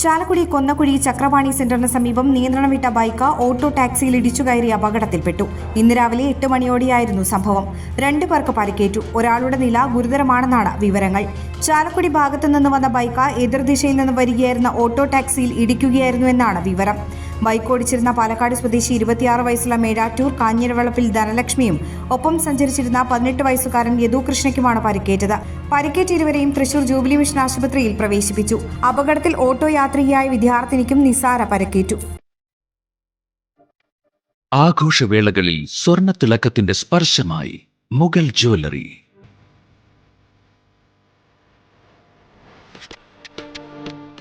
ചാലക്കുടി കൊന്നക്കുഴി ചക്രപാണി സെന്ററിന് സമീപം നിയന്ത്രണം വിട്ട ബൈക്ക് ഓട്ടോ ടാക്സിയിൽ ഇടിച്ചു കയറി അപകടത്തിൽപ്പെട്ടു. ഇന്ന് രാവിലെ എട്ട് മണിയോടെയായിരുന്നു സംഭവം. രണ്ടു പേർക്ക് പരിക്കേറ്റു. ഒരാളുടെ നില ഗുരുതരമാണെന്നാണ് വിവരങ്ങൾ. ചാലക്കുടി ഭാഗത്തു നിന്ന് വന്ന ബൈക്ക് എതിർദിശയിൽ നിന്ന് വരികയായിരുന്ന ഓട്ടോ ടാക്സിയിൽ ഇടിക്കുകയായിരുന്നു എന്നാണ് വിവരം. ബൈക്ക് ഓടിച്ചിരുന്ന പാലക്കാട് സ്വദേശി ഇരുപത്തിയാറ് വയസ്സുള്ള മേഴാറ്റൂർ കാഞ്ഞിരവളപ്പിൽ ധനലക്ഷ്മിയും ഒപ്പം സഞ്ചരിച്ചിരുന്ന പതിനെട്ട് വയസ്സുകാരൻ യദു കൃഷ്ണയ്ക്കുമാണ് പരിക്കേറ്റത്. പരിക്കേറ്റ ഇരുവരെയും തൃശൂർ ജൂബിലി മിഷൻ ആശുപത്രിയിൽ പ്രവേശിപ്പിച്ചു. അപകടത്തിൽ ഓട്ടോ യാത്രികയായ വിദ്യാർത്ഥിനിക്കും നിസാര പരിക്കേറ്റു. ആഘോഷവേളകളിൽ സ്വർണ തിളക്കത്തിന്റെ സ്പർശമായി മുഗൾ ജ്വല്ലറി.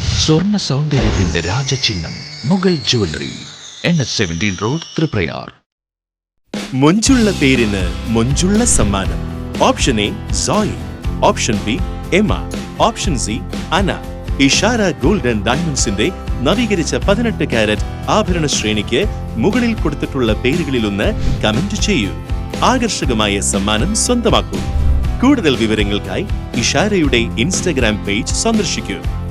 സ്വർണ സൗന്ദര്യത്തിന്റെ രാജചിഹ്നം Mughal jewellery N S seventeen road Triprayar. മൊഞ്ചുള്ള പേരിന് മൊഞ്ചുള്ള സമ്മാനം. Option A Zoey option B Emma option C Ana Ishara golden ഡയമണ്ട്സിന്റെ നവീകരിച്ച പതിനെട്ട് കാരറ്റ് ആഭരണ ശ്രേണിക്ക് മുകളിൽ കൊടുത്തിട്ടുള്ള പേരുകളിലൊന്ന് കമന്റ് ചെയ്യൂ. ആകർഷകമായ സമ്മാനം സ്വന്തമാക്കൂ. കൂടുതൽ വിവരങ്ങൾക്കായി ഇഷാരയുടെ ഇൻസ്റ്റഗ്രാം പേജ് സന്ദർശിക്കൂ.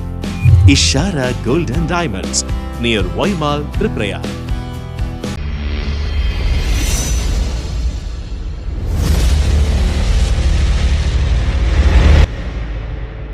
Ishara Golden Diamonds near Waimar, Tripura.